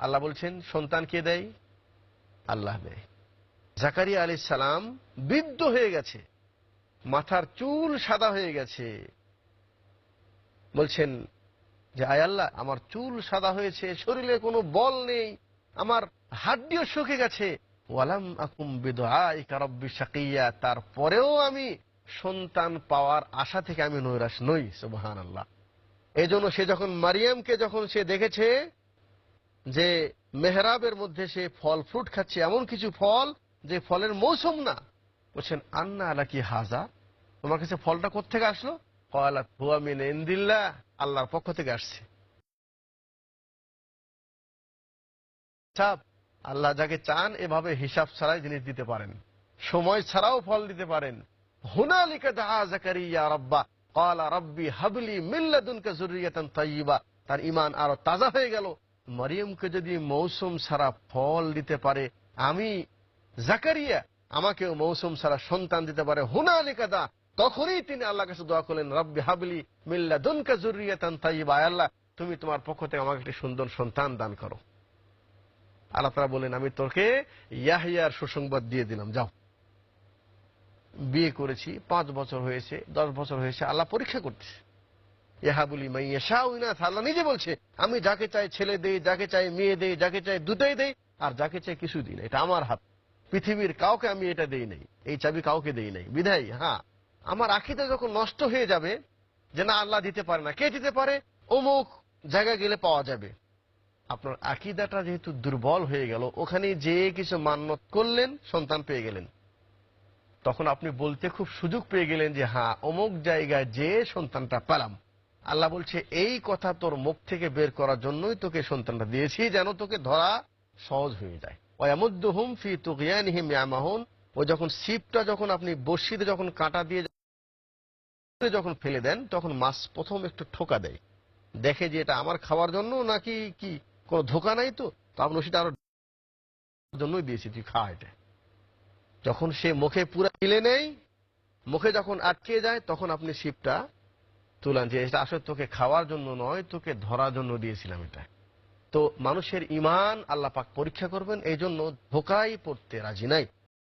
আল্লাহ বলছেন, সন্তান কে দেয়? আল্লাহ দেয়। জাকারিয়া আলী সালাম বৃদ্ধ হয়ে গেছে। মাথার চুল সাদা হয়ে গেছে। বলছেন যে, আয় আল্লাহ, আমার চুল সাদা হয়েছে, শরীরে কোনো বল নেই, আমার হাড্ডিও শুকে গেছে। ওয়ালাম আকুম রব্বি শাকিয়া। তারপরেও আমি সন্তান পাওয়ার আশা থেকে আমি নৈরাশ নই, সুবহানাল্লাহ। এই জন্য সে যখন মারিয়ামকে যখন সে দেখেছে যে মেহরাবের মধ্যে সে ফল ফ্রুট খাচ্ছে, এমন কিছু ফল যে ফলের মৌসুম না। বলছেন, আন্না আলা কি হাজা? তোমার কাছে ফলটা কোথেকে আসলো? ইন্দিল্লাহ। আল্লাহর পক্ষ থেকে আসছে। আল্লাহ যাকে চান এভাবে হিসাব ছাড়াই জিনিস দিতে পারেন। সময় ছাড়াও ফল দিতে পারেন। হুনালিকা তার ইমান আরও তাজা হয়ে গেল। মরিয়মকে যদি মৌসুম ছাড়া ফল দিতে পারে, আমি, জাকারিয়া, আমাকেও মৌসুম ছাড়া সন্তান দিতে পারে। হুনালিকা দা, তখনই তিনি আল্লাহ কাছে দোয়া করলেন, রব্বি হাবলি মিল্লা দুনকা জুরিয়াতান তাইবা আল্লাহ, তুমি তোমার পক্ষ থেকে আমাকে একটি সুন্দর সন্তান দান করো। আল্লাহ তারা বলেন আমি তোকে ইয়াহিয়ার সুসংবাদ দিয়ে দিলাম, যাও। বিয়ে করেছি, পাঁচ বছর হয়েছে, দশ বছর হয়েছে, আল্লাহ পরীক্ষা করতেছে। ইহাবুলি মাইয়াশা উইনাথ আল্লাহ নিজে বলছে, আমি যাকে চাই ছেলে দেই, যাকে চাই মেয়ে দেই, যাকে চাই দুটাই দেই, আর যাকে চাই কিছু দিই না। এটা আমার হাত। পৃথিবীর কাউকে আমি এটা দেই নাই। এই চাবি কাউকে দেই নাই। বিধাই হ্যাঁ আমার আখিতে যখন নষ্ট হয়ে যাবে, যে না, আল্লাহ দিতে পারে না। কে দিতে পারে? অমুক জায়গায় গেলে পাওয়া যাবে। আপনার আকিদাটা যেহেতু দুর্বল হয়ে গেল, ওখানে যে কিছু মান্যত করলেন, সন্তান পেয়ে গেলেন। তখন আপনি বলতে খুব সুযোগ পেয়ে গেলেন যে হ্যাঁ অমুক জায়গায় যে সন্তানটা পেলাম। আল্লাহ বলছে, এই কথা তোর মুখ থেকে বের করার জন্যই তোকে সন্তানটা দিয়েছি, যেন তোকে ধরা সহজ হয়ে যায়। ফি ও যখন যখন আপনি যখন কাঁটা দিয়ে যখন ফেলে দেন, তখন মাছ প্রথম একটু ঠোকা দেয়। দেখে যে এটা আমার খাওয়ার জন্য নাকি কি? কোনো ধোকা নাই তো? আপনি সেটা আরও জন্যই দিয়েছি, তুই খা এটা। যখন সে মুখে পুরা গিলে নেই মুখে যখন আটকে যায়, তখন আপনি শিপটা তুলান যে এটা আসলে তোকে খাওয়ার জন্য নয়, তোকে ধরার জন্য দিয়েছিলাম এটা। তো মানুষের ইমান আল্লাহ পাক পরীক্ষা করবেন এই জন্য ধোকায় পড়তে রাজি নাই।